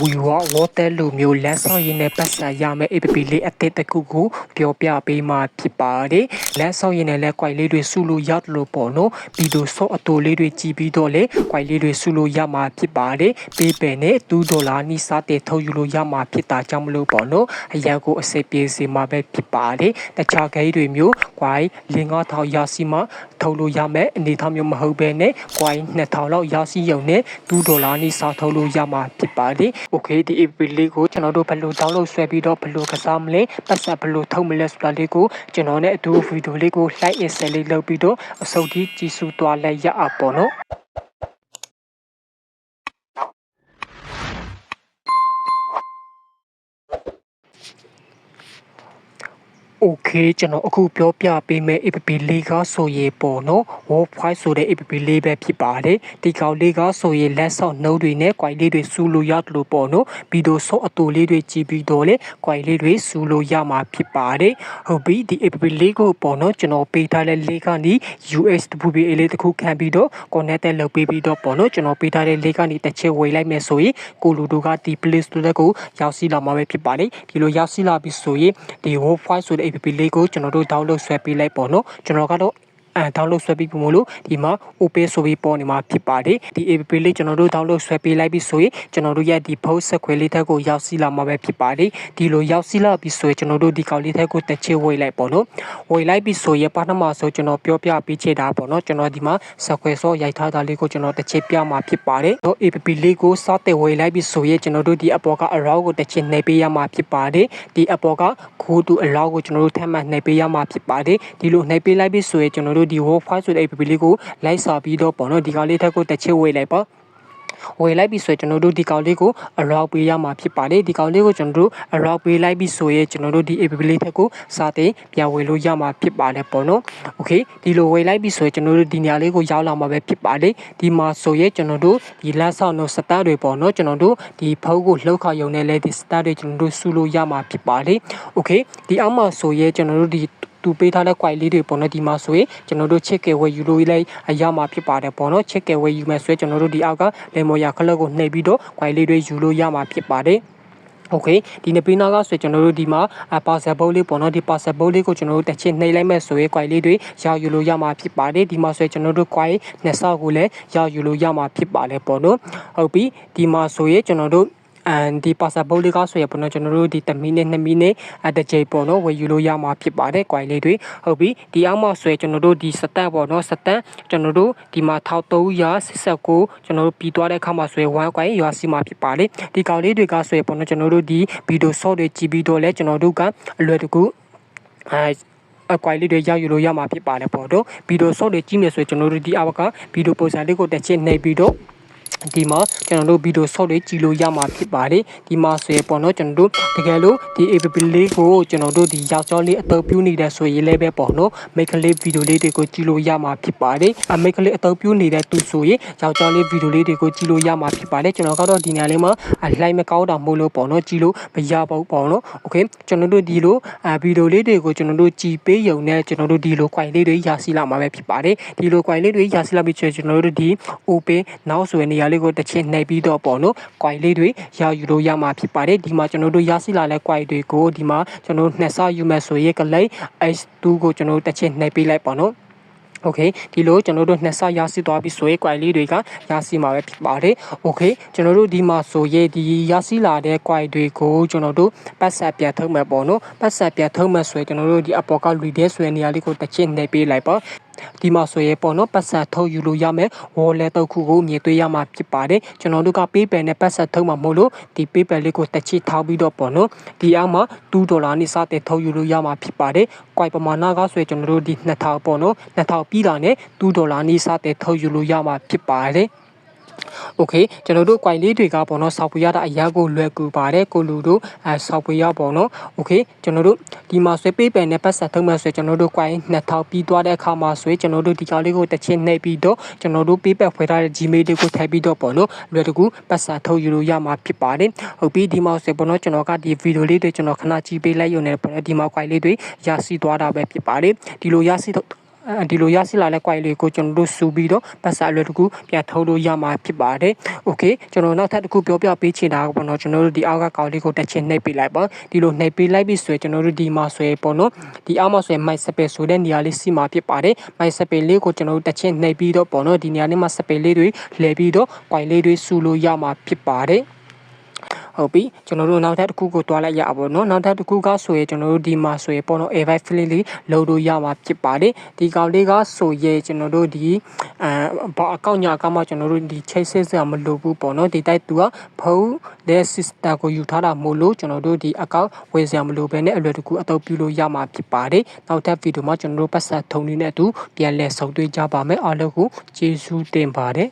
ဝီဝါဝတ်တဲလူမျိုးလက်ဆောင်ရည်နဲ့ပတ်ဆက်ရမယ့် APP လေးအသစ်တစ်ခုကိုပြောပြပေးမှာဖြစ်ပါတယ်လက်ဆောင်ရည်နဲ့လက်ကွိုင်လေးတွေစုလို့ရတယ်လို့ပေါ့နော်ဗီဒီယိုဆော့အတူလေးတွေကြည့်ပြီးတော့လေကွိုင်လေးတွေစုလို့ရမှာဖြစ်ပါတယ်ပေးပယ်နဲ့2ဒေါ်လာနိစားတဲ့ထုတ်ယူလို့ရမှာဖြစ်တာကြောင့်မလို့ပေါ့နော်အရာကိုအစိပ်ပြေးစီမှာပဲဖြစ်ပါတယ်တခြားဂိမ်းတွေမျိုးကွိုင်လင်း9000ရစီမှာထုတ်လို့ရမယ်အနေထားမျိုးမဟုတ်ဘဲနဲ့ကွိုင်2000လောက်ရစီရုံနဲ့2ဒေါ်လာနိစားထုတ်လို့ရမှာဖြစ်ပါတယ် okay ဒီ app လေးကိုကျွန်တော်တို့ဘယ်လို download ဆွဲပြီးတော့ဘယ်လိုကစားမလဲပတ်သက်ဘယ်လိုထုတ်မလဲဆိုတာလေးကိုကျွန်တော်နဲ့အတူဗီဒီယိုလေးကို like install လေးလုပ်ပြီးတော့အစုပ်ကြီးကြည့်စုသွားလိုက်ရအောင်ပေါ့နော် okay ကျွန်တော်အခုပြောပြပေးမယ့် app လေးကဆိုရင်ပေါ့နော် wifi ဆိုတဲ့ app လေးပဲဖြစ်ပါတယ်ဒီကောင်လေးကဆိုရင်လက်ဆောင်နှုတ်တွေနဲ့ quite လေးတွေစူလို့ရတယ်လို့ပေါ့နော်ဗီဒီယိုဆော့အတူလေးတွေကြည့်ပြီးတော့လေ quite လေးတွေစူလို့ရမှာဖြစ်ပါတယ်ဟုတ်ပြီဒီ app လေးကိုပေါ့နော်ကျွန်တော်ပေးထားတဲ့လေးကနေ USWBA လေးတစ်ခုခံပြီးတော့ connect လုပ်ပေးပြီးတော့ပေါ့နော်ကျွန်တော်ပေးထားတဲ့လေးကနေတစ်ချက်ဝေလိုက်မယ်ဆိုရင်ကိုလူတို့ကဒီ play store ကိုရောက်စီလာမှာပဲဖြစ်ပါတယ်ဒီလိုရောက်စီလာပြီဆိုရင်ဒီ wifi ဆိုတဲ့ app လေးကိုကျွန်တော်တို့ download ဆွဲပေးလိုက်ပေါ့နော်ကျွန်တော်ကတော့ အဲ download ဆွဲပြီးပြီမို့လို့ဒီမှာ open ဆိုပြီးပေါ်နေမှာဖြစ်ပါတယ်ဒီ app လေးကျွန်တော်တို့ download ဆွဲပေးလိုက်ပြီဆိုရင်ကျွန်တော်တို့ရဲ့ဒီ post ဆက်ခွဲလေးထက်ကိုရောက်စီလာမှာပဲဖြစ်ပါတယ်ဒီလိုရောက်စီလာပြီဆိုရင်ကျွန်တော်တို့ဒီကောင်လေးထက်ကိုတစ်ချက်ဝေလိုက်ပေါ့နော်ဝေလိုက်ပြီဆိုရင်ပထမဆုံးကျွန်တော်ပြောပြပေးချင်တာပေါ့နော်ကျွန်တော်ဒီမှာဆက်ခွဲစောရိုက်ထားတာလေးကိုကျွန်တော်တစ်ချက်ပြမှာဖြစ်ပါတယ်တော့ app လေးကိုစတဲ့ဝေလိုက်ပြီဆိုရင်ကျွန်တော်တို့ဒီအပေါ်ကအရောကိုတစ်ချက်နှိပ်ပေးရမှာဖြစ်ပါတယ်ဒီအပေါ်ကခိုးတူအလောကိုကျွန်တော်တို့ထပ်မံနှိပ်ပေးရမှာဖြစ်ပါတယ်ဒီလိုနှိပ်ပေးလိုက်ပြီဆိုရင်ကျွန်တော်တို့တို့ဒီဟို file ဆိုတဲ့ app လေးကိုလိုက်စာပြီးတော့ပေါ့နော်ဒီကောင်လေးထက်ကိုတစ်ချက်ဝေးလိုက်ပေါ့ဝေလိုက်ပြီဆိုရင်ကျွန်တော်တို့ဒီကောင်လေးကိုအရောက်ပေးရမှာဖြစ်ပါတယ်ဒီကောင်လေးကိုကျွန်တော်တို့အရောက်ပေးလိုက်ပြီဆိုရင်ကျွန်တော်တို့ဒီ app လေးထက်ကိုစာတင်ပြန်ဝေလို့ရမှာဖြစ်ပါတယ်ပေါ့နော် okay ဒီလိုဝေလိုက်ပြီဆိုရင်ကျွန်တော်တို့ဒီနေရာလေးကိုရောက်လာမှာပဲဖြစ်ပါတယ်ဒီမှာဆိုရင်ကျွန်တော်တို့ဒီလမ်းဆောင်တော့စတာတွေပေါ့နော်ကျွန်တော်တို့ဒီဖုန်းကိုလှုပ်ခါယုံနေလဲဒီစတာတွေကျွန်တော်တို့ဆူလို့ရမှာဖြစ်ပါတယ် okay ဒီအောက်မှာဆိုရင်ကျွန်တော်တို့ဒီ သူပေးထားတဲ့ quality လေးတွေပေါ့နော်ဒီမှာဆိုရင်ကျွန်တော်တို့ချစ်ကယ်ဝယ်ယူလို့လိုက်အရမှာဖြစ်ပါတယ်ပေါ့နော်ချစ်ကယ်ဝယ်ယူမယ်ဆိုရင်ကျွန်တော်တို့ဒီအောက်ကလေမော်ယာခလက်ကိုနှိပ်ပြီးတော့ quality လေးတွေယူလို့ရမှာဖြစ်ပါတယ်โอเคဒီနေ့ပေးနာကဆိုကျွန်တော်တို့ဒီမှာပါဆယ်ဘုတ်လေးပေါ့နော်ဒီပါဆယ်ဘုတ်လေးကိုကျွန်တော်တို့တစ်ချက်နှိပ်လိုက်မဲ့ဆိုရင် quality လေးတွေရယူလို့ရမှာဖြစ်ပါတယ်ဒီမှာဆိုကျွန်တော်တို့ quality နှစ်ဆောက်ကိုလည်းရယူလို့ရမှာဖြစ်ပါတယ်ပေါ့နော်ဟုတ်ပြီဒီမှာဆိုရင်ကျွန်တော်တို့အန် ဒီပါစာဘုတ်လေးကဆိုရပေါ့နော်ကျွန်တော်တို့ဒီ1မိနစ်2မိနစ်အတကြိမ်ပေါ့နော်ဝယ်ယူလို့ရမှာဖြစ်ပါတယ်ကွိုင်လေးတွေဟုတ်ပြီဒီအောက်မှာဆိုရကျွန်တော်တို့ဒီစတက်ပေါ့နော်စတက်ကျွန်တော်တို့ဒီမှာ1389ကျွန်တော်တို့ပြီးသွားတဲ့အခါမှာဆိုရ1ကွိုင်ရွာစီမှာဖြစ်ပါတယ်ဒီကောင်လေးတွေကဆိုရပေါ့နော်ကျွန်တော်တို့ဒီဗီဒီယိုဆော့တွေကြည့်ပြီးတော့လဲကျွန်တော်တို့ကအလွယ်တကူအဲအကွိုင်လေးတွေရောက်ယူလို့ရမှာဖြစ်ပါတယ်ပေါ့တော့ဗီဒီယိုဆော့တွေကြည့်မယ်ဆိုရင်ကျွန်တော်တို့ဒီအောက်ကဗီဒီယိုပုံစံလေးကိုတစ်ချက်နှိပ်ပြီးတော့ ဒီမှာကျွန်တော်တို့ဗီဒီယို short တွေကြည့်လို့ရမှာဖြစ်ပါတယ်ဒီမှာဆိုရင်ပေါ့နော်ကျွန်တော်တို့တကယ်လို့ဒီ app လေးကိုကျွန်တော်တို့ဒီယောက်ျားလေးအသုံးပြုနေတဲ့ဆိုရင်လည်းပဲပေါ့နော်မိတ်ကလေးဗီဒီယိုလေးတွေကိုကြည့်လို့ရမှာဖြစ်ပါတယ်အမိတ်ကလေးအသုံးပြုနေတဲ့သူဆိုရင်ယောက်ျားလေးဗီဒီယိုလေးတွေကိုကြည့်လို့ရမှာဖြစ်ပါတယ်ကျွန်တော်ကတော့ဒီနေရာလေးမှာအလိုက်မကောက်တာမဟုတ်လို့ပေါ့နော်ကြည့်လို့မရပါဘူးပေါ့နော် okay ကျွန်တော်တို့ဒီလိုဗီဒီယိုလေးတွေကိုကျွန်တော်တို့ကြည်ပေးရုံနဲ့ကျွန်တော်တို့ဒီလို quality လေးတွေရရှိလာမှာပဲဖြစ်ပါတယ်ဒီလို quality လေးတွေရရှိလာပြီးကျွန်တော်တို့ဒီ open now ဆိုတဲ့နေရလေးကိုတစ်ချက်နှိပ်ပြီးတော့ပေါ့နော် quality လေးတွေရယူလို့ရမှာဖြစ်ပါတယ်ဒီမှာကျွန်တော်တို့ရရှိလာတဲ့ quality တွေကိုဒီမှာကျွန်တော်တို့နှစ်ဆယူမယ်ဆိုရင်ကလေး H2 ကိုကျွန်တော်တို့တစ်ချက်နှိပ်ပေးလိုက်ပေါ့နော်โอเคဒီလိုကျွန်တော်တို့နှစ်ဆရရှိသွားပြီဆိုရင် quality လေးတွေကရရှိမှာပဲဖြစ်ပါတယ်โอเคကျွန်တော်တို့ဒီမှာဆိုရင်ဒီရရှိလာတဲ့ quality တွေကိုကျွန်တော်တို့ပတ်ဆက်ပြန်ထုတ်မယ်ပေါ့နော်ပတ်ဆက်ပြန်ထုတ်မယ်ဆိုရင်ကျွန်တော်တို့ဒီအပေါ်က read ဆိုတဲ့နေရာလေးကိုတစ်ချက်နှိပ်ပေးလိုက်ပါ ဒီမှာဆိုရင်ပေါ့နော်ပတ်ဆက်ထုတ်ယူလို့ရမယ် wallet တုတ်ခုကိုမြင်တွေ့ရမှာဖြစ်ပါတယ်ကျွန်တော်တို့က PayPal နဲ့ပတ်ဆက်ထုတ်မှာမဟုတ်လို့ဒီ PayPal လေးကိုတစ်ချိထောက်ပြီးတော့ပေါ့နော်ဒီအောက်မှာ2ဒေါ်လာနဲ့စတဲ့ထုတ်ယူလို့ရမှာဖြစ်ပါတယ်။ကွိုင်ပမာဏကဆိုရင်ကျွန်တော်တို့ဒီ2000ပေါ့နော်2000ပြီးတာနဲ့2ဒေါ်လာနဲ့စတဲ့ထုတ်ယူလို့ရမှာဖြစ်ပါတယ်။ โอเคကျွန်တော်တို့ quite လေးတွေကပေါ့နော် software တာအရာကိုလွယ်ကူပါတယ်ကိုလူတို့အဲ software ပေါ့နော်โอเคကျွန်တော်တို့ဒီမှာဆွဲပေးပယ်နဲ့ပတ်ဆက်ထုံးမှဆွဲကျွန်တော်တို့ quite 2000ပြီးသွားတဲ့အခါမှာဆွဲကျွန်တော်တို့ဒီကောင်လေးကိုတစ်ချင်းနှိပ်ပြီးတော့ကျွန်တော်တို့ပေးပယ်ဖွေထားတဲ့ Gmail လေးကိုထည့်ပြီးတော့ပေါ့နော်လွယ်တကူပတ်ဆက်ထုတ်ယူလို့ရမှာဖြစ်ပါတယ်ဟုတ်ပြီဒီမှာဆွဲပေါ့နော်ကျွန်တော်ကဒီ video လေးတွေကျွန်တော်ခဏကြည့်ပေးလိုက်ရုံနဲ့ပေါ့နော်ဒီမှာ quite လေးတွေရရှိသွားတာပဲဖြစ်ပါတယ်ဒီလိုရရှိ အဲ ဒီလိုရရှိလာတဲ့ quite လေးကိုကျွန်တော်တို့စုပြီးတော့ပတ်စာအလွယ်တကူပြန်ထုတ်လို့ရမှာဖြစ်ပါတယ်။ Okay ကျွန်တော်နောက်ထပ်တစ်ခုပြောပြပေးချင်တာကပေါ့နော်ကျွန်တော်တို့ဒီအောက်ကကောင်လေးကိုတက်ချင်းနှိပ်ပေးလိုက်ပါဒီလိုနှိပ်ပေးလိုက်ပြီဆိုရင်ကျွန်တော်တို့ဒီမှာဆိုရင်ပေါ့နော်ဒီအောက်မှာဆိုရင် mic စပယ်ဆိုတဲ့နေရာလေးစီမှာဖြစ်ပါတယ် mic စပယ်လေးကိုကျွန်တော်တို့တက်ချင်းနှိပ်ပြီးတော့ပေါ့နော်ဒီနေရာလေးမှာစပယ်လေးတွေလှည့်ပြီးတော့ quite လေးတွေစုလို့ရမှာဖြစ်ပါတယ် ဟုတ်ပြီကျွန်တော်တို့နောက်ထပ်တစ်ခုကိုတွားလိုက်ရအောင်ပေါ့နော်နောက်ထပ်တစ်ခုကဆိုရင်ကျွန်တော်တို့ဒီမှာဆိုရင်ပေါ့နော် air vibe flip လေးလောလို့ရမှာဖြစ်ပါတယ်ဒီကောင်လေးကဆိုရင်ကျွန်တော်တို့ဒီအဲဘာအကောင့်ညာကမှကျွန်တော်တို့ဒီချိတ်ဆက်စရာမလိုဘူးပေါ့နော်ဒီတိုက်သူကဖုန်းတဲ့ sister ကိုယူထားတာမို့လို့ကျွန်တော်တို့ဒီအကောင့်ဝယ်စရာမလိုဘဲနဲ့အလွယ်တကူအသုံးပြုလို့ရမှာဖြစ်ပါတယ်နောက်ထပ်ဗီဒီယိုမှာကျွန်တော်တို့ပတ်သက်ထုံနေတဲ့အတူပြန်လည်ဆုံတွေ့ကြပါမယ်အားလုံးကိုကျေးဇူးတင်ပါတယ်